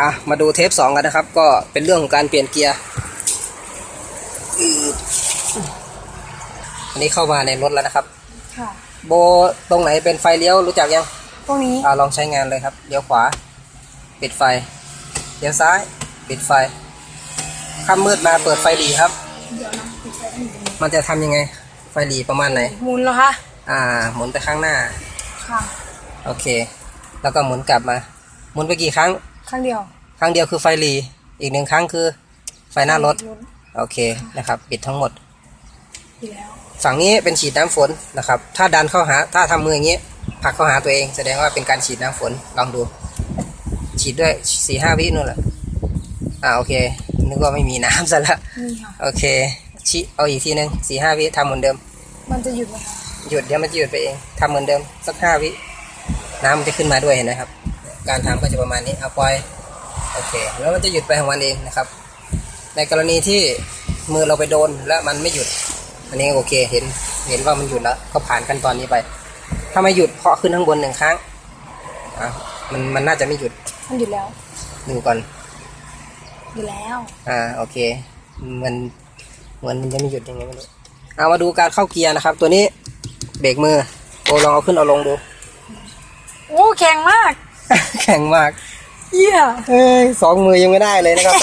อะมาดูเทปสองกันนะครับ ก็เป็นเรื่องของการเปลี่ยนเกียร์อืดอันนี้เข้ามาในรถแล้วนะครับ ค่ะ โบตรงไหนเป็นไฟเลี้ยวรู้จักยัง ตรงนี้ อ่าลองใช้งานเลยครับ เลี้ยวขวา ปิดไฟ เลี้ยวซ้าย ปิดไฟค่ำมืดมาเปิดไฟหลีครับ เดี๋ยวนะปิดไฟให้หนึ่งมันจะทำยังไง ไฟหลีประมาณไหน หมุนแล้วคะ อ่า หมุนไปข้างหน้า ค่ะ โอเค แล้วก็หมุนกลับมา หมุนไปกี่ครั้ง ครั้งเดียว ครั้งเดียวคือไฟหลีอีกหนึ่งครั้งคือไฟหน้ารถรถโอเคนะครับ ปิดทั้งหมดดีแล้วฝั่งนี้เป็นฉีดน้ำฝนนะครับ ถ้าดันเข้าหา ถ้าทำมืออย่างนี้ผลักเข้าหาตัวเอง แสดงว่าเป็นการฉีดน้ำฝน ลองดู ฉีดด้วยสี่ห้าวินู่นแหละ อ่าโอเค นึกว่าไม่มีน้ำซะละนี่ค่ะโอเคชิเอาอีกทีหนึ่งสี่ห้าวิทำเหมือนเดิม มันจะหยุดไหมคะหยุดเดี๋ยวมันจะหยุดไปเองทำเหมือนเดิม สักห้าวิ น้ำมันจะขึ้นมาด้วยเห็นไหมครับ การทำก็จะประมาณนี้เอาปล่อยโอเคแล้วมันจะหยุดไปของมันเองนะครับ ในกรณีที่มือเราไปโดนแล้วมันไม่หยุด อันนี้โอเคเห็นเห็นว่ามันหยุดแล้วก็ผ่านขั้นตอนนี้ไป ถ้าไม่หยุดเคาะขึ้นข้างบนหนึ่งครั้งอะมันมันน่าจะไม่หยุดมันหยุดแล้วดูก่อนหยุดแล้วอ่าโอเคมันเหมือนมันจะไม่หยุดยังไงไม่รู้เอามาดูการเข้าเกียร์นะครับ ตัวนี้เบรกมือโอ้ลองเอาขึ้นเอาลงดูโอ้แข็งมากแข็งมากเยี่ยเอ้ยสองมือยังไม่ได้เลยนะครับ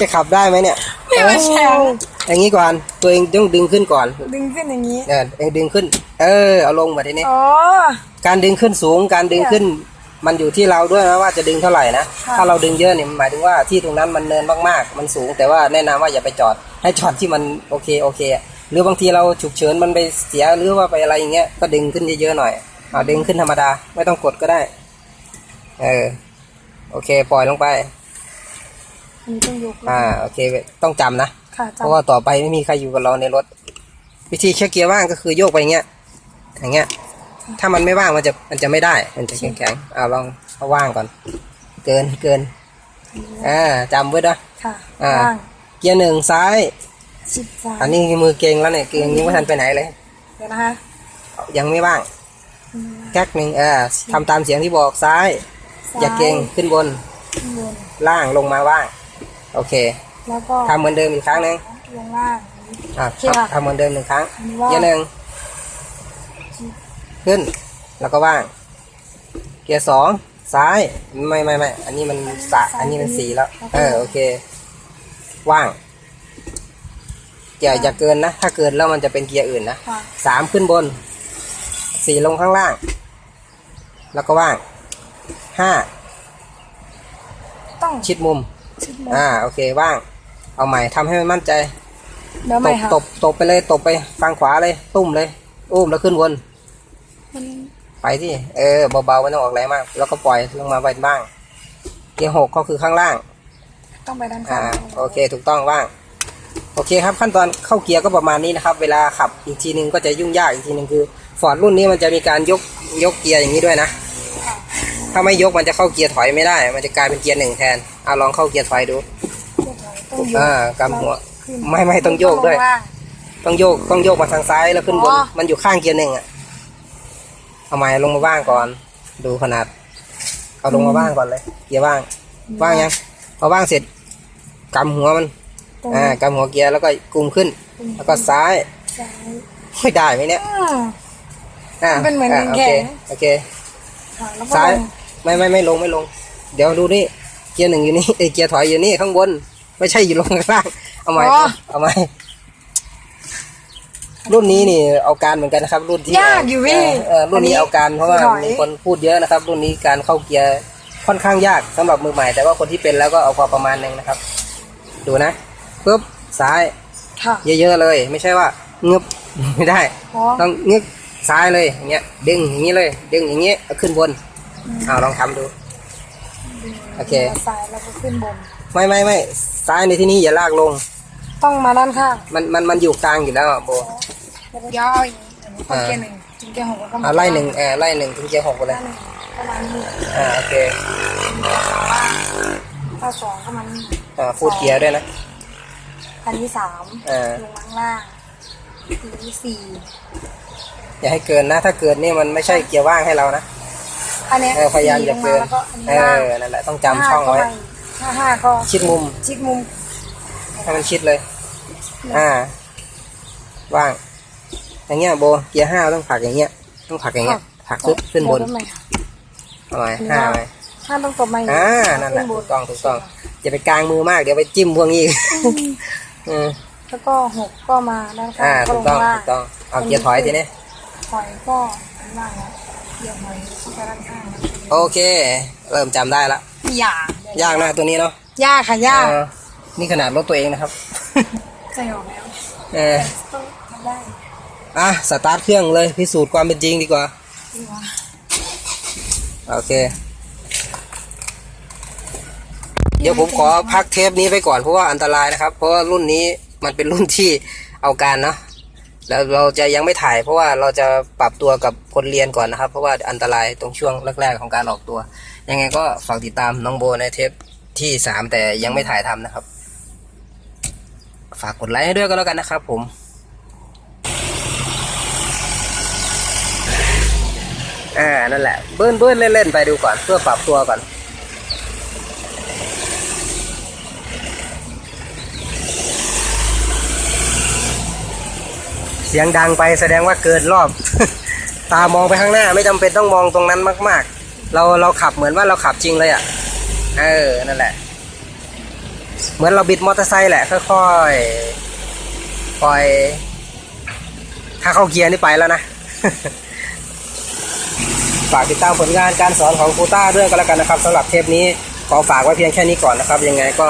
จะขับได้ไหมเนี่ยไม่มาแข็งอย่างนี้ก่อน ตัวเองต้องดึงขึ้นก่อน ดึงขึ้นอย่างนี้เออเองดึงขึ้น เออ เอาลงมาทีนี้อ๋อการดึงขึ้นสูง การดึงขึ้น มันอยู่ที่เราด้วยนะว่าจะดึงเท่าไหร่นะค่ะถ้าเราดึงเยอะเนี่ยมันหมายถึงว่าที่ตรงนั้นมันเนินมากๆ มันสูง แต่ว่าแนะนำว่าอย่าไปจอด ให้จอดที่มันโอเคโอเคอะหรือบางทีเราฉุกเฉินมันไปเสียหรือว่าไปอะไรอย่างเงี้ย ก็ดึงขึ้นเยอะๆหน่อยเอาดึงขึ้นธรรมดา ไม่ต้องกดก็ได้ เออ โอเค ปล่อยลงไป อันนี้ต้องยกอ่า โอเค ต้องจำนะ ค่ะเพราะว่าต่อไปไม่มีใครอยู่กับเราในรถ วิธีเช็คเกียร์ว่างก็คือโยกไปอย่างเงี้ย อย่างเงี้ย ถ้ามันไม่ว่างมันจะมันจะไม่ได้ มันจะแข็งๆอ่าลองเอาว่างก่อน เกินเกินอ่าจำไว้นะค่ะอ่า ว่างเกียร์หนึ่งซ้าย สิบสามอันนี้มือเก่งแล้วเนี่ยเก่งยังไม่ทันไปไหนเลย เดี๋ยวนะคะยังไม่ว่างอืมแก๊กหนึ่งเออทำตามเสียงที่บอกซ้าย อย่าเก่งขึ้นบนขึ้นบนล่างลงมาว่าง โอเคแล้วก็ทำเหมือนเดิมอีกครั้งหนึ่งลงล่าง อะโอเคค่ะ ทำเหมือนเดิมหนึ่งครั้งอันนี้ว่างเกียร์หนึ่งขึ้น แล้วก็ว่าง เกียร์สองซ้ายไม่ไม่ไม่อันนี้มันสะอันนี้มันสี่แล้วเออโอเค ว่างอย่าอย่าเกินนะ ถ้าเกินแล้วมันจะเป็นเกียร์อื่นนะ ค่ะสามขึ้นบน สี่ลงข้างล่าง แล้วก็ว่าง ห้าต้องชิดมุม ชิดมุมอ่าโอเคว่าง เอาใหม่ทำให้มันมั่นใจเดี๋ยวตใหม่บค่ะตบตบไปเลยตบไปฟังขวาเลย ตุ้มเลยอุ้มแล้วขึ้นบนมันไปที่เออเบาๆไม่ต้องออกแรงมาก แล้วก็ปล่อยลงมาบ้างเกียร์หกก็คือข้างล่าง ต้องไปด้านอ่าข้างโอเคถูกต้องว่าง โอเคครับขั้นตอนเข้าเกียร์ก็ประมาณนี้นะครับ เวลาขับอีกทีนึงก็จะยุ่งยากอีกทีนึงคือฟอร์ดรุ่นนี้มันจะมีการยกยกเกียร์อย่างนี้ด้วยนะ ถ้าไม่ยกมันจะเข้าเกียร์ถอยไม่ได้ มันจะกลายเป็นเกียร์หนึ่งแทนเอาลองเข้าเกียร์ถอยดูต้องยกอ่ากำหัวขึ้นไม่ไม่ต้องโยกด้วยลงล่างต้องโยกต้องโยกมาทางซ้ายแล้วขึ้นบนอ๋อมันอยู่ข้างเกียร์หนึ่งอะเอาไม้ลงมาว่างก่อน ดูขนาด เอาลงมาว่างก่อนเลย เกียร์ว่าง ว่างยังพอว่างเสร็จกำหัวมันตรงอ่ากำหัวเกียร์แล้วก็กุมขึ้น แล้วก็ซ้ายซ้ายไม่ได้ไหมเนี่ยอ่าอ่ามันเป็นเหมือนอ่าโอแข็เคงโอเคค่ะแล้วก็ซ้ายลง ไม่ไม่ไม่ลงไม่ลง เดี๋ยวดูนี่เกียร์หนึ่งอยู่นี่เอยเกียร์ถอยอยู่นี่ข้างบน ไม่ใช่อยู่ลงข้างล่างเอาใหม่เอาใหม่รุ่นนี้นี่เอาการเหมือนกันนะครับ รุ่นที่ยากอยู่พี่เออรุ่นนี้เอาการเพราะว่าถอย มีคนพูดเยอะนะครับ รุ่นนี้การเข้าเกียร์ค่อนข้างยากสำหรับมือใหม่ แต่ว่าคนที่เป็นแล้วก็เอาพอประมาณหนึงนะครับ ดูนะปุ๊บซ้าย ค่ะเยอะๆเลย ไม่ใช่ว่าเงึบ ไม่ได้ อ๋อต้องงึกซ้ายเลยอย่างเงี้ยดึงอย่างนี้เลย ดึงอย่างเงี้ยเอาขึ้นบน เอาลองทำดู โอเค ซ้ายแล้วก็ขึ้นบน ไม่ไม่ไม่ซ้ายในที่นี้อย่าลากลง ต้องมาด้านข้างมันมันมันอยู่กลางอยู่แล้วอะโบ เดี๋ยวเอาอย่างนี้อันนี้เข้าเกียร์หนึ่งถึงเกียร์หกแล้วก็มาเอาไล่หนึ่งเออไล่หนึ่งถึงเกียร์หกไปเลย ด้านหนึ่งประมาณนี้อ่าโอเคถ้าสองก็มันอ่าพูดเกียร์ด้วยนะ อันที่สามเออ ลงข้างล่างอันที่สี่อย่าให้เกินนะ ถ้าเกินนี่มันไม่ใช่เกียร์ว่างให้เรานะ อัอันเนี้ยเออพยายามอย่าเกินแล้วก็อันเอนี้ล่างอนั่นแหละต้องจำช่องเอาไว้ ห้าห้าก็ชิดมุมชิดมุมให้มันชิดเลย อ่า ว่าง อย่างเงี้ยโบเกียร์ห้าต้องผลักอย่างเงี้ย ต้องผลักอย่างเงี้ยผลักขึ้นขึ้นบนเดี๋ยวทำไมอะทำไมห้าไหมห้าต้องตบมาอ่านั่นแหละขึ้ถูบกต้องถูกต้องอย่าไปกลางมือมากเดี๋ยวไปจิ้มพวกนี้อีกอืมแล้วก็หกก็มาด้านข้าอ่างก็ถูลกงต้องล่างถูกต้องเอาเกียร์ถอยทีนี้ถอยก็ด้านล่างแล้วเกี่ยวหอยเข้าไปด้านข้างแล้วโอเค เริ่มจำได้ละยากยากนะตัวนี้เนาะยากค่ะยากเออนี่ขนาดรถตัวเองนะครับ ใจออกแล้วเออต้องทำได้อะสตาร์ทเครื่องเลยพิสูจน์ความเป็นจริงดีกว่า ดีกว่าโอเค เดี๋ยวผมขอพักเทปนี้ไปก่อนเพราะว่าอันตรายนะครับ เพราะว่ารุ่นนี้มันเป็นรุ่นที่เอาการเนาะ แล้วเราจะยังไม่ถ่ายเพราะว่าเราจะปรับตัวกับคนเรียนก่อนนะครับ เพราะว่าอันตรายตรงช่วงแรกๆของการออกตัว ยังไงก็ฝากติดตามน้องโบในเทปที่สามแต่ยังไม่ถ่ายทำนะครับ ฝากกดไลค์ให้ด้วยก็แล้วกันนะครับ ผมอ่านั่นแหละเบิ้ลเบิ้ลเล่นๆไปดูก่อนเพื่อปรับตัวก่อน สียงดังไปแสดงว่าเกินรอบ ตามองไปข้างหน้า ไม่จำเป็นต้องมองตรงนั้นมาก ๆ เราเราขับเหมือนว่าเราขับจริงเลยอะ่ะเออนั่นแหละ เหมือนเราบิดมอเตอร์ไซค์แหละค่อยๆปล่อย ถ้าเข้าเกียร์นี่ไปแล้วนะฝากติดตามผลงานการสอนของครูต้าด้วยก็แล้วกันนะครับสำหรับเทปนี้ขอฝากไว้เพียงแค่นี้ก่อนนะครับ ยังไงก็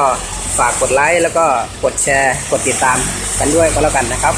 ฝากกดไลค์แล้วก็กดแชร์ กดติดตามกันด้วยก็แล้วกันนะครับ